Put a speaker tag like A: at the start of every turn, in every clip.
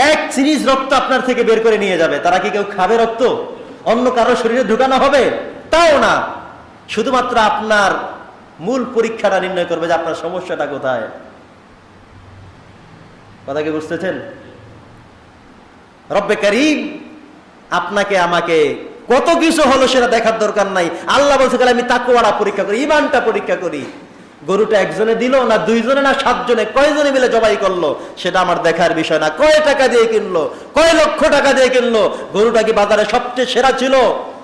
A: এক সিরিজ রক্ত আপনার থেকে বের করে নিয়ে যাবে। তারা কি কেউ খাবে রক্ত? অন্য কারও শরীরে ঢুকানো হবে? তাও না। শুধুমাত্র আপনার মূল পরীক্ষাটা নির্ণয় করবে যে আপনার সমস্যাটা কোথায়। কথা কি বুঝতেছেন? রব্বে করিম, আপনাকে, আমাকে কত কিছু হলো সেটা দেখার দরকার নাই। আল্লাহ বলছে আমি তাকুয়ারা পরীক্ষা করি ইমানটা পরীক্ষা করি। গরুটা একজনে দিল না দুইজনে না সাতজনে? কয়জনে মিলে জবাই করল? সেটা আমার দেখার বিষয় না। কয় টাকা দিয়ে কিনলো? কয় লক্ষ টাকা দিয়ে কিনলো? গরুটা কি বাজারে সবচেয়ে সেরা ছিল?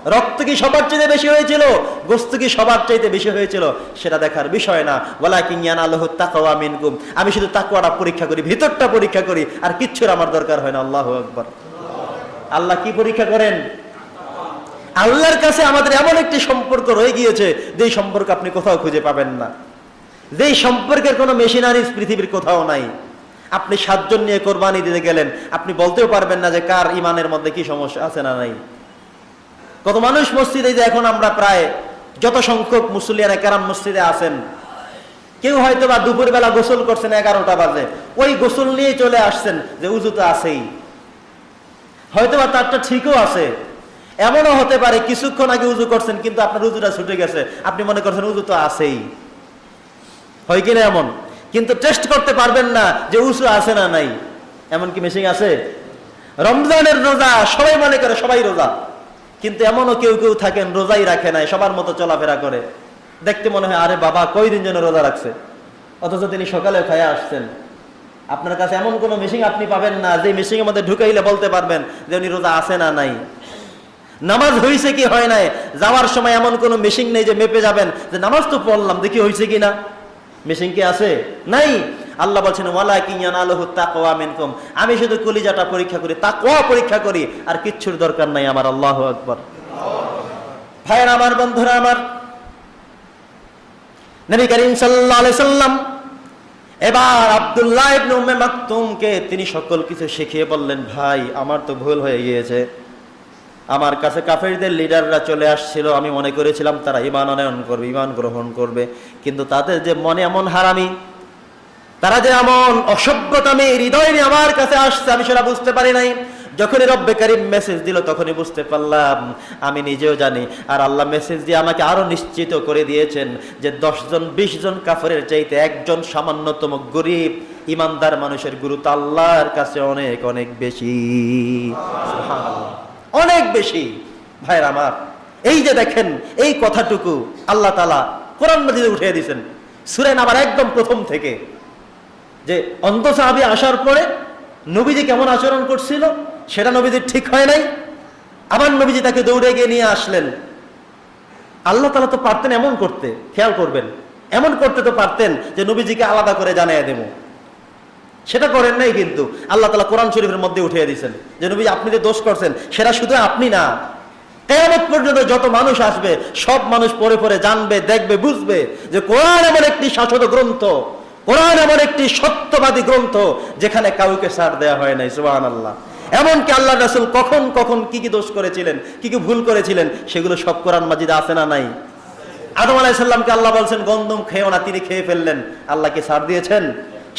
A: রক্ত কি সবার চাইতে বেশি হয়েছিল? গোস্ত কি সবার চাইতে বেশি হয়েছিল? সেটা দেখার বিষয় না। বলা কি জ্ঞান আল্লাহ তাকওয়া মিনকুম। আমি শুধু তাকুয়াটা পরীক্ষা করি, ভিতরটা পরীক্ষা করি, আর কিচ্ছুর আমার দরকার হয় না। আল্লাহ আকবার। আল্লাহ কি পরীক্ষা করেন? আল্লাহর কাছে আমাদের এমন একটি সম্পর্ক রয়ে গিয়েছে, যেই সম্পর্ক আপনি কোথাও খুঁজে পাবেন না। যেই সম্পর্কের কোনো মেশিনারিজ পৃথিবীর কোথাও নাই। আপনি সাতজন নিয়ে কোরবানি দিতে গেলেন, আপনি বলতেও পারবেন না যে কার ইমানের মধ্যে কি সমস্যা আছে না নাই। কত মানুষ মসজিদে যে এখন আমরা প্রায় যত সংখ্যক মুসলিয়ানা কারাম মসজিদে আছেন, কেউ হয়তো বা দুপুরবেলা গোসল করছেন এগারোটা বাজে, ওই গোসল নিয়ে চলে আসছেন যে উজু তো আছেই। হয়তো বা তারটা ঠিকও আছে, এমনও হতে পারে কিছুক্ষণ আগে উজু করছেন কিন্তু আপনার উজুটা ছুটে গেছে, আপনি মনে করছেন উজু তো আছেই। হয় কিনা এমন? কিন্তু টেস্ট করতে পারবেন না যে উজু আছে না নাই। এমন কি মেশিন আছে? রমজানের রোজা, সবাই মনে করে সবাই রোজা। কিন্তু এমনও কেউ কেউ থাকেন, রোজাই রাখে নাই, সবার মতো চলাফেরা করে। দেখতে মনে হয়, আরে বাবা, কয়দিন যেন রোজা রাখছে? অথচ তিনি সকালে খায় আসছেন। আপনার কাছে এমন কোন মেশিন আপনি পাবেন না, যে মেশিনের মধ্যে ঢুকাইলে বলতে পারবেন যে উনি রোজা আছে না নাই। নামাজ হয়েছে কি হয় নাই? যাওয়ার সময় এমন কোন মেশিন নেই যে মেপে যাবেন যে, নামাজ তো পড়লাম, দেখি হয়েছে কি না মেশিন কি আছে? নাই। আল্লাহ বলছেন ওয়ালা কিয়ানালহু তাকওয়া মিনকুম। আমি শুধু কলিজাটা পরীক্ষা করি, তাকওয়া পরীক্ষা করি, আর কিচ্ছুর দরকার নাই আমার। আল্লাহু আকবার। ভাইয়ের আমার, বন্ধুরা আমার, নবী করিম আলাইহি সাল্লাম এবার আব্দুল্লাহ ইবনে উম্মে মাকতুমকে তিনি সকল কিছু শিখিয়ে বললেন, ভাই, আমার তো ভুল হয়ে গিয়েছে। আমার কাছে কাফেরদের লিডাররা চলে আসছিল, আমি মনে করেছিলাম তারা ইমান অনয়ন করবে ইমান গ্রহণ করবে। কিন্তু তাদের যে মনে এমন হারামি, তারা যে এমন অসভ্যতামী হৃদয় নিয়ে আমার কাছে আসছে, আমি সেটা বুঝতে পারি নাই। যখনই রব্বে কারিম মেসেজ দিল, তখনই বুঝতে পারলাম, আমি নিজেও জানি। আর আল্লাহ মেসেজ দিয়ে আমাকে আরও নিশ্চিত করে দিয়েছেন যে দশজন বিশ জন কাফরের চাইতে একজন সামান্যতম গরিব ইমানদার মানুষের গুরুত্ব আল্লাহর কাছে অনেক অনেক বেশি। অনেক বেশি। ভাইর আমার, এই যে দেখেন, এই কথাটুকু আল্লাহ তালা কোরআন মাজিদে উঠিয়ে দিয়েছেন। সুরেন আবার একদম প্রথম থেকে। যে অন্ধ সাহাবি আসার পরে নবীজি কেমন আচরণ করছিল, সেটা নবীজির ঠিক হয় নাই। আবার নবীজি তাকে দৌড়ে গিয়ে নিয়ে আসলেন। আল্লাহ তালা তো পারতেন এমন করতে, খেয়াল করবেন। এমন করতে তো পারতেন যে নবীজিকে আলাদা করে জানিয়ে দেব। সেটা করেন নাই কিন্তু। আল্লাহ তালা কোরআন শরীফের মধ্যে উঠিয়ে দিয়েছেন যে নবী আপনি যে দোষ করছেন, সেটা শুধু আপনি না। কেমন পর্যন্ত যত মানুষ আসবে, সব মানুষ পরে পরে জানবে, দেখবে, বুঝবে যে কোরআন এমন একটি শাসক গ্রন্থ, কোরআন এমন একটি সত্যবাদী গ্রন্থ যেখানে কাউকে সার দেওয়া হয় নাই সুবাহ আল্লাহ এমনকি আল্লাহ রাসুল কখন কখন কি কি দোষ করেছিলেন, কি কি ভুল করেছিলেন, সেগুলো সব কোরআন মাজিদে আছে না নাই? আদম আলাইসাল্লামকে আল্লাহ বলছেন গন্ধম খেয়েও না, তিনি খেয়ে ফেললেন। আল্লাহ কি সার দিয়েছেন?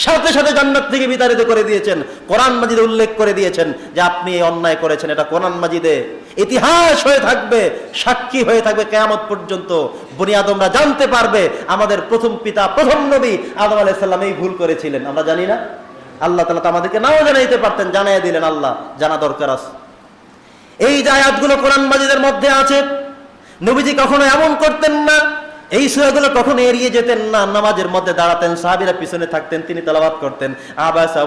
A: সাথে সাথে জান্নাত থেকে বিতাড়িত করে দিয়েছেন। কোরআন মাজিদে উল্লেখ করে দিয়েছেন যে আপনি এই অন্যায় করেছেন। এটা কোরআন মাজিদে ইতিহাস হয়ে থাকবে, সাক্ষী হয়ে থাকবে কেয়ামত পর্যন্ত। বনি আদমরা জানতে পারবে, আমাদের প্রথম পিতা, প্রথম নবী আদম আলাইসাল্লাম এই ভুল করেছিলেন। আমরা জানি না? আল্লাহ তালা তো আমাদেরকে নাও জানাইতে পারতেন জানাই দিলেন আল্লাহ, জানা দরকার আছে। এই যে আয়াতগুলো কোরআন মাজিদের মধ্যে আছে, নবীজি কখনো এমন করতেন না এই সুরাগুলো কখনো এড়িয়ে যেতেন না, নামাজের মধ্যে দাঁড়াতেন, সাহাবীরা পিছনে থাকতেন, তিনি তেলাওয়াত করতেন। আবাসা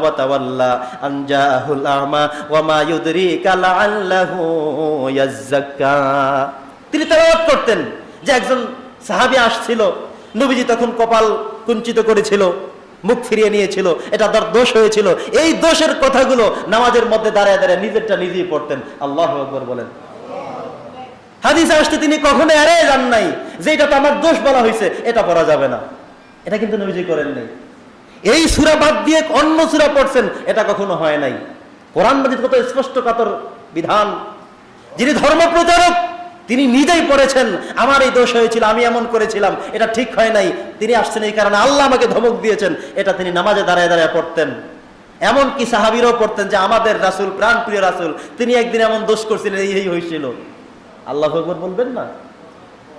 A: তিনি তেলাওয়াত করতেন যে একজন সাহাবী আসছিল, নবীজি তখন কপাল কুঞ্চিত করেছিল, মুখ ফিরিয়ে নিয়েছিল, এটা তার দোষ হয়েছিল। এই দোষের কথাগুলো নামাজের মধ্যে দাঁড়ায় দাঁড়ায় নিজেরটা নিজেই পড়তেন। আল্লাহ আকবর বলেন। হাদিসে আসতে তিনি কখনো এড়ে যান নাই। যে এটা তো আমার দোষ বলা হয়েছে এটা পড়া যাবে না। এটা কিন্তু নবীজি করেন নাই। এই সুরা বাদ দিয়ে অন্য সুরা পড়ছেন, এটা কখনো হয় নাই। কোরআন মাজিদ কত স্পষ্ট কাতর বিধান। যিনি ধর্ম প্রচারক, তিনি নিজেই পড়েছেন, আমার এই দোষ হয়েছিল, আমি এমন করেছিলাম, এটা ঠিক হয় নাই। তিনি আসছেন এই কারণে আল্লাহ আমাকে ধমক দিয়েছেন, এটা তিনি নামাজে দাঁড়ায় দাঁড়ায় পড়তেন। এমন কি সাহাবিরও পড়তেন যে, আমাদের রাসুল প্রাণ প্রিয় রাসুল, তিনি একদিন এমন দোষ করছিলেন, এই হয়েছিল আল্লাহ আকবর বলবেন না।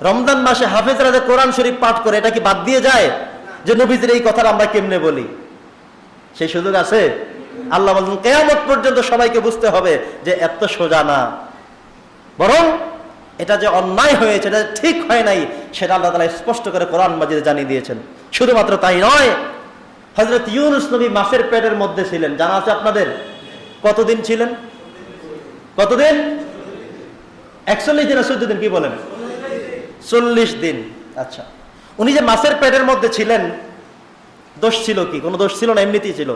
A: রমজান মাসে হাফেজরা যে কোরআন শরীফ পাঠ করে, এটা কি বাদ দিয়ে যায়? যে নবীদের এই কথাটা আমরা কেমনে বলি? সেই সুযোগ আছে? আল্লাহ বলছেন, কেয়ামত পর্যন্ত সবাইকে বুঝতে হবে যে এত সোজা না। বরং এটা যে অন্যায় হয়েছে, এটা ঠিক হয় নাই, সেটা আল্লাহ তালা স্পষ্ট করে কোরআন মাজিদে জানিয়ে দিয়েছেন। শুধুমাত্র তাই নয় হজরত ইউনুস নবী মাসের পেটের মধ্যে ছিলেন। জানা আছে আপনাদের? কতদিন ছিলেন? কতদিন? একচল্লিশ দিন আর চোদ্দ দিন, কি বলেন? চল্লিশ দিন। আচ্ছা। উনি যে মাছের পেটের মধ্যে ছিলেন, দোষ ছিল কি? কোনো দোষ ছিল না? এমনিতেই ছিল।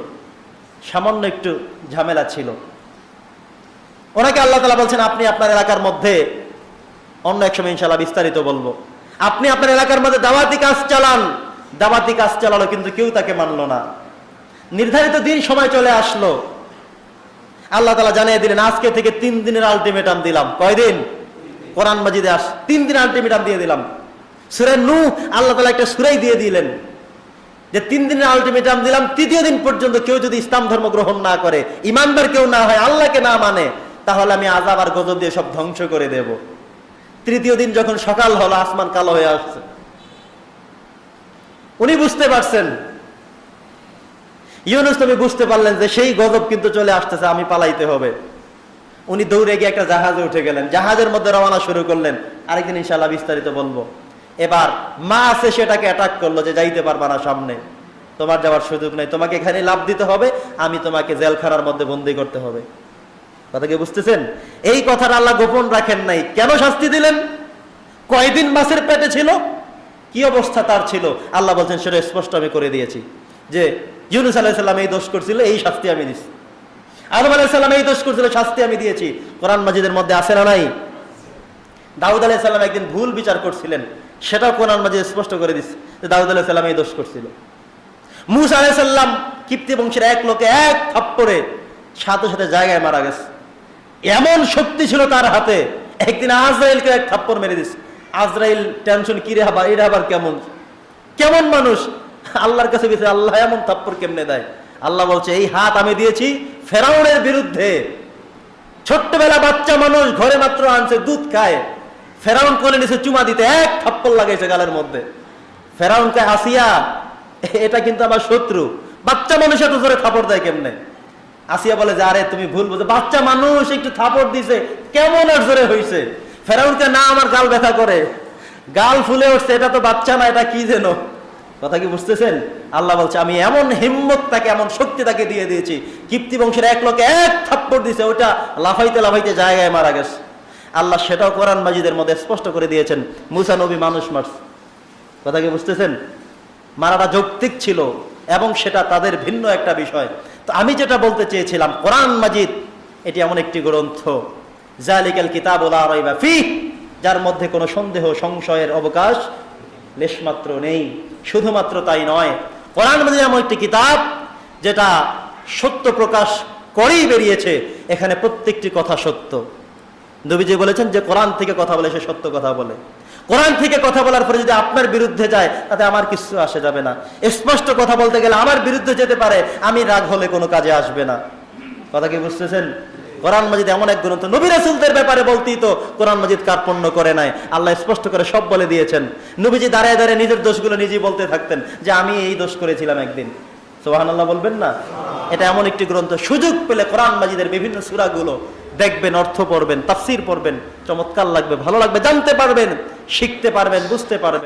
A: সামান্য একটু ঝামেলা ছিল। ওনাকে আল্লাহ তালা বলছেন, আপনি আপনার এলাকার মধ্যে অন্য এক সময় ইনশাল্লাহ বিস্তারিত বলব। আপনি আপনার এলাকার মধ্যে দাওয়াতি কাজ চালান। দাওয়াতি কাজ চালালো, কিন্তু কেউ তাকে মানলো না। নির্ধারিত দিন সময় চলে আসলো। আল্লাহ তালা জানিয়ে দিলেন, আজকে থেকে তিন দিনের আলটিমেটাম দিলাম। কয়দিন? কোরআন মাজিদে আস, তিন দিন আলটিমেটাম দিয়ে দিলাম। সুরে নু আল্লাহ তালা একটা সুরাই দিয়ে দিলেন। যে তিন দিনের আলটিমেটাম দিলাম, তৃতীয় দিন পর্যন্ত কেউ যদি ইসলাম ধর্ম গ্রহণ না করে, ইমানদার কেউ না হয়, আল্লাহকে না মানে তাহলে আমি আজাব আর গজব দিয়ে সব ধ্বংস করে দেব। তৃতীয় দিন যখন সকাল হলো, আসমান কালো হয়ে আসছে। উনি বুঝতে পারছেন। ইউনুস নবী বুঝতে পারলেন যে সেই গজব কিন্তু চলে আসতেছে, আমি পালাইতে হবে। উনি দৌড়ে গিয়ে একটা জাহাজে উঠে গেলেন। জাহাজের মধ্যে রওনা শুরু করলেন। আরেকদিন ইনশাল্লাহ বিস্তারিত বলব। এবার মা আছে, সেটাকে অ্যাটাক করল যে যাইতে পারবা না সামনে। তোমার যাওয়ার সুযোগ নেই। তোমাকে এখানে লাভ দিতে হবে, আমি তোমাকে জেলখানার মধ্যে বন্দি করতে হবে। কথা কি বুঝতেছেন? এই কথাটা আল্লাহ গোপন রাখেন নাই। কেন শাস্তি দিলেন? কয়দিন মাসের পেটে ছিল? কি অবস্থা তার ছিল? আল্লাহ বলছেন, সেটা স্পষ্ট আমি করে দিয়েছি। যে ইউনুস আলাইসাল্লাম এই দোষ করছিল, এই শাস্তি আমি দিচ্ছি আদম আলাইসাল্লাম এই দোষ করছিল, শাস্তি আমি দিয়েছি। কোরআন মাজিদের মধ্যে আছে না নাই? দাউদ আলাইসাল্লাম একদিন ভুল বিচার করছিলেন, সেটাও কোরআন মাজিদ স্পষ্ট করে দিচ্ছে যে দাউদ আলাইসাল্লাম এই দোষ করছিল। মুসা আলাইসাল্লাম কিপ্তি বংশের এক লোকে এক থাপ্পড়ে সাথে সাথে জায়গায় মারা গেছে। এমন শক্তি ছিল তার হাতে, একদিন আজরাইলকে এক থাপ্পড় মেরে দিচ্ছে আজরাইল টেনশন কিরে আবার এটা আবার কেমন? কেমন মানুষ? আল্লাহর কাছে আল্লাহ এমন থাপ্পড় কেমনে দেয়? আল্লাহ বলছে, এই হাত আমি দিয়েছি ফেরাউনের বিরুদ্ধে ছোট্টবেলা বাচ্চা মানুষ ঘরে মাত্র আনছে, দুধ খায়। ফেরাউন কোলে নিচে চুমা দিতে, এক থাপ্পড় লাগাইছে গালের মধ্যে। ফেরাউনকে আসিয়া এটা কিন্তু আমার শত্রু। বাচ্চা মানুষ এত জোরে থাপড় দেয় কেমনে? আসিয়া বলে যে, আরে, তুমি ভুল বুঝো। বাচ্চা মানুষ একটু থাপড় দিছে, কেমন আর জোরে হয়েছে ফেরাউনকে, না, আমার গাল ব্যথা করে। গাল ফুলে উঠছে, এটা তো বাচ্চা না, এটা কি যেন? কথা কি বুঝতেছেন? আল্লাহ বলছে, আমি এমন হিম্মত তাকে, এমন শক্তি তাকে দিয়ে দিয়েছি। কিপ্তি বংশের এক লোকে এক থাপ্পড় দিছে ওটা লাফাইতে লাফাইতে জায়গায় মারা গেছে। আল্লাহ সেটাও কোরআন মাজিদের মধ্যে স্পষ্ট করে দিয়েছেন, মুসা নবী মানুষ মারছে। কথা কি বুঝতেছেন? মারাটা যৌক্তিক ছিল এবং সেটা তাদের ভিন্ন একটা বিষয়। তো আমি যেটা বলতে চেয়েছিলাম, কোরআন মাজিদ, এটি এমন একটি গ্রন্থ। জালিকাল কিতাব ফি যার মধ্যে কোনো সন্দেহ, সংশয়ের অবকাশ লেশমাত্র নেই, শুধুমাত্র তাই নয়। কোরআন মাজিদ এমন একটি কিতাব, যেটা সত্য প্রকাশ করেই বেরিয়েছে, এখানে প্রত্যেকটি কথা সত্য। নবীজি বলেছেন যে, কোরআন থেকে কথা বলে সে সত্য কথা বলে। কোরআন থেকে কথা বলার পরে যদি আপনার বিরুদ্ধে যায়, তাতে আমার কিছু আসে যাবে না। স্পষ্ট কথা বলতে গেলে আমার বিরুদ্ধে যেতে পারে, আমি রাগ হলে কোনো কাজে আসবে না। কথা কি বুঝতেছেন? কোরআন মাজিদ এমন এক গ্রন্থ, নবী রাসুলদের ব্যাপারে বলতেই তো কোরআন মাজিদ কার্পণ্য করে নাই। আল্লাহ স্পষ্ট করে সব বলে দিয়েছেন। নবীজি দাঁড়ায় দাঁড়ায় নিজের দোষগুলো নিজেই বলতে থাকতেন যে আমি এই দোষ করেছিলাম একদিন। সোহান আল্লাহ বলবেন না? এটা এমন একটি গ্রন্থ, সুযোগ পেলে কোরআন মাজিদের বিভিন্ন সুরাগুলো দেখবেন, অর্থ পড়বেন, তাফসির পড়বেন, চমৎকার লাগবে, ভালো লাগবে, জানতে পারবেন, শিখতে পারবেন, বুঝতে পারবেন।